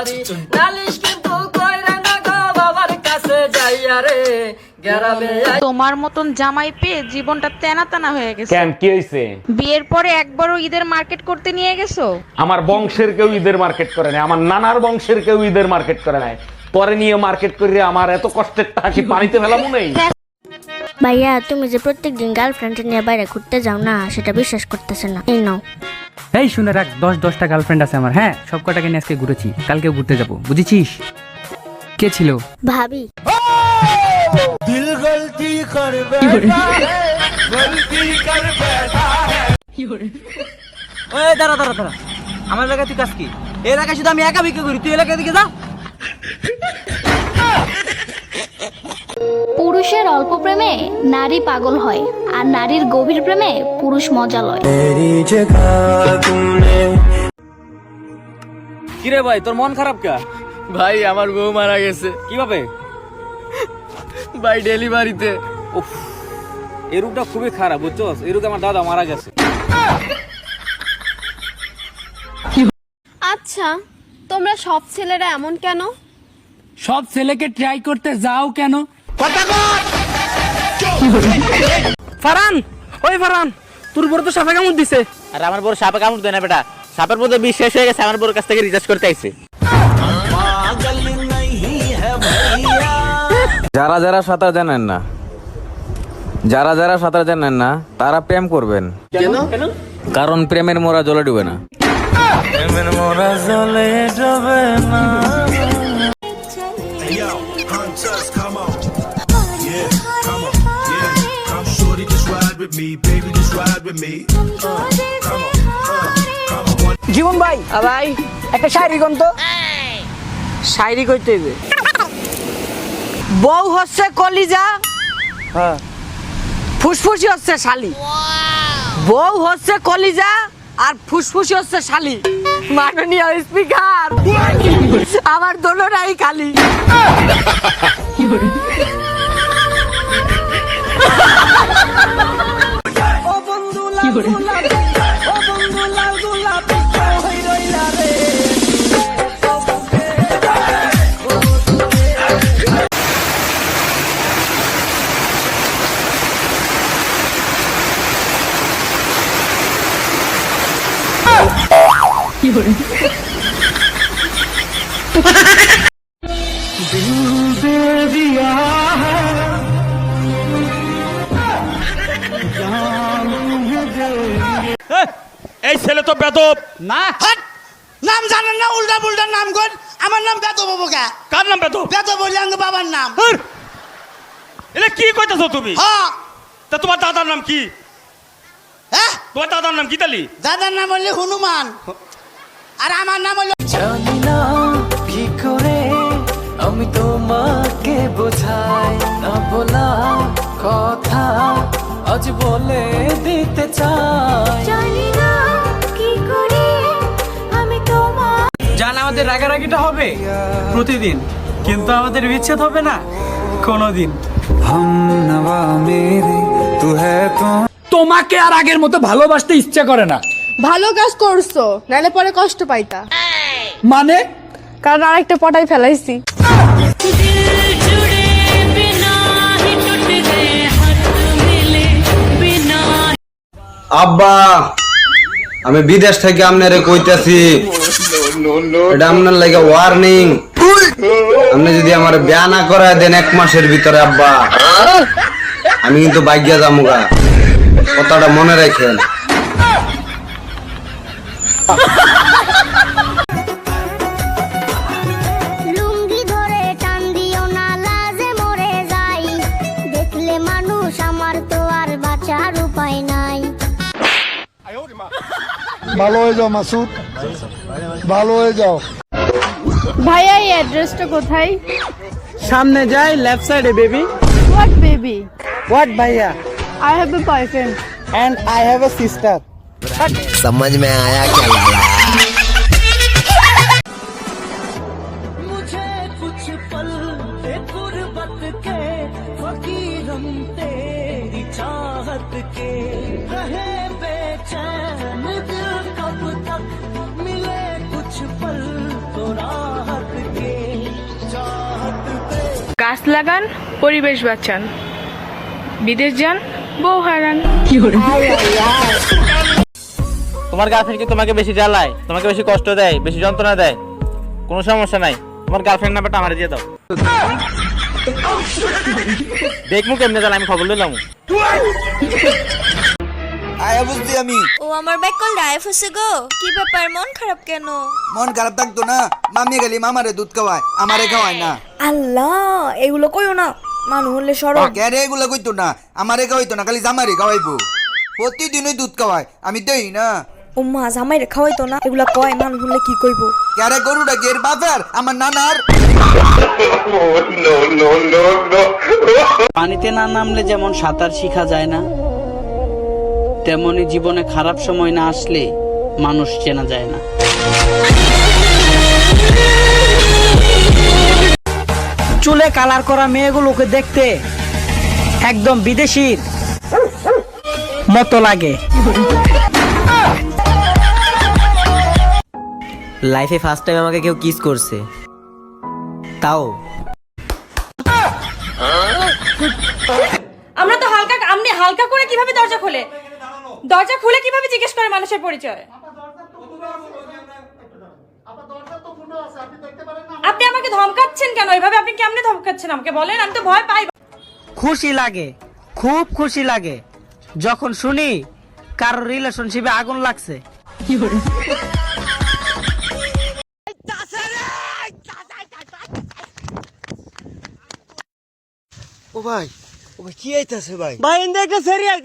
করি নালিশ কিন্তু তোমার মতন জামাই পেয়ে জীবনটা তেনা তেনা হয়ে গেছে। কেন কি হইছে? বিয়ের পরে একবারও ঈদের মার্কেট করতে নিয়ে গেছো? আমার বংশের কেউ ঈদের মার্কেট করে নাই আমার নানার বংশের কেউ ঈদের মার্কেট করে নাই। পরে নিয়ে মার্কেট করে আমার এত কষ্টের টাকা কি পানিতে ফেলামু নাই। ভাইয়া তুমি যে প্রত্যেকদিন গার্লফ্রেন্ড নিয়ে বাইরে ঘুরতে যাও না সেটা বিশ্বাস করতেছে না। এই নাও। এই শুনে রাখ দশ দশটা গার্লফ্রেন্ড আছে আমার হ্যাঁ? সব কটাকে নিয়ে আজকে ঘুরেছি কালকেও ঘুরতে যাব বুঝেছিস? কে ছিল? ভাবি। ওই দাঁড়া দাঁড়া দাঁড়া। আমার এলাকায় তুই কাজ কি? এলাকায় শুধু আমি একা বিক্রি করি তুই এলাকায় দিকে যা। পুরুষের অল্প প্রেমে নারী পাগল হয় আর নারীর গভীর প্রেমে পুরুষ মজা লয়। কিরে ভাই তোর মন খারাপ কা? ভাই আমার বউ মারা গেছে। কীভাবে? ভাই ডেলিভারিতে। উফ এই রোগটা খুবই খারাপ বুঝছ এই রোগে আমার দাদা মারা গেছে। আচ্ছা তোমরা সব ছেলেরা এমন কেন? সব ছেলেকে ট্রাই করতে যাও কেন? ফারান ওই ফারান তোর বড় তো সাপে কামড় দিছে। আর আমার বড় সাপে কামড় দেয় না বেটা। সাপের মধ্যে শেষ হয়ে গেছে আমার বড় কাছ থেকে রিচার্জ করতে আইছে। যারা যারা সাঁতার জানেন না যারা যারা সাঁতার জানেন না তারা প্রেম করবেন। কেন? কারণ প্রেমের মোরা জলে ডুবে না। প্রেমের মোরা জলে ডুবে না। জীবন ভাই ভাই। একটা শায়রি কোন তো? শায়রি কইতে হইবে। বউ হচ্ছে কলিজা হ্যাঁ। ফুসফুসি হচ্ছে শালি। বউ হচ্ছে কলিজা আর ফুসফুসি হচ্ছে শালি। মাননীয় স্পিকার আমার দোনোটাই খালি। করে কি করে এই ছেলে তো বেদব। না। নাম জানেন না উল্টা পুল্টা নাম কর। আমার নাম বেদ বাবু কা? কার নাম বেদব? বেদ বলি আঙ্গ বাবার নাম। এটা কি কইতাছো তুমি? হ্যাঁ তা তোমার দাদার নাম কি? হ্যাঁ তোমার দাদার নাম কি তালি? দাদার নাম হলে হনুমান। আর আমার নাম হলো জানি না কি করে আমি তোমাকে বোঝাই। না বলা কথা আজ বলে দিতে চাই। আমাদের রাগারাগিটা হবে? প্রতিদিন। কিন্তু আমাদের বিচ্ছেদ হবে না কোনোদিন। তোমাকে আর আগের মতো ভালোবাসতে ইচ্ছা করে না। ভালো কাজ করছ নাহলে পরে কষ্ট পাইতা। মানে? কারণ আরেকটা পটাই ফেলাইছি। আব্বা আমি বিদেশ থেকে আপনারে কইতাছি। এটা আপনার লাগে ওয়ার্নিং আপনি যদি আমার বিয়া না করায় দেন এক মাসের ভিতরে আব্বা। আমি কিন্তু বাইকিয়া যামুগা কথাটা মনে রাখেন। লুঙ্গি ধরে টান দিও না লাজে মরে যাই। দেখলে মানুষ আমার তো আর বাঁচার উপায় নাই। ভালো হয়ে যাও মাসুদ। ভালো হয়ে যাও ভাইয়া এই অ্যাড্রেসটা কোথায় সামনে যাই লেফট সাইডে বেবি হোয়াট বেবি হোয়াট ভাইয়া I have a boyfriend and I have a sister समझ में आया क्या लाला গাছ লাগান, পরিবেশ বাঁচান। বিদেশ যান, বউ হারান। তোমার গার্লফ্রেন্ড কি তোমাকে বেশি জ্বালায়? তোমাকে বেশি কষ্ট দেয়, বেশি যন্ত্রণা দেয়? কোনো সমস্যা নাই। তোমার গার্লফ্রেন্ড নাম্বারটা আমার দিয়ে দাও। দেখমু কেমনে জ্বালা আমি খবর দিলাম আয়া বুঝছি আমি। ও আমার ব্যাগ কল ডাইভ হচ্ছে গো। কি ব্যাপার মন খারাপ কেন? মন খারাপ থাকতো না মামি গেলি মামারে দুধ খাওয়ায় আমারে খাওয়ায় না। আল্লাহ এগুলো কইও না হলে সরব কে রে এগুলো কইতো না আমারে খাওয়াইতো না খালি জামারে খাওয়াইবো। প্রতিদিনই দুধ খাওয়ায় আমি দেই না। ও মা জামাইরে খাওয়াইতো না এগুলা কয় মানুষ হলে কি কইবো? কে রে গরুটা বাপের? আমার নানার? পানিতে না নামলে যেমন সাঁতার শিখা যায় না তেমনি জীবনে খারাপ সময় না আসলে মানুষ চেনা যায় না। চুলে কালার করা মেয়েগুলোকে দেখতে একদম বিদেশির মতো লাগে। লাইফে ফার্স্ট টাইম আমাকে কেউ কিস করছে। তাও। আমরা তো হালকা আপনি হালকা করে কীভাবে দরজা খোলে দরজা খুলে কীভাবে জিজ্ঞেস করে মানুষের পরিচয়? আপনি আমাকে ধমকাচ্ছেন কেন? এভাবে আপনি কেমনে ধমকাচ্ছেন আমাকে বলেন? আমি তো ভয় পাই। খুশি লাগে। খুব খুশি লাগে। যখন শুনি কারোর রিলেশনশিপে আগুন লাগছে। ও ভাই ও ভাই কি আইতাছে ভাই? ভাই একটা সেরিয়াস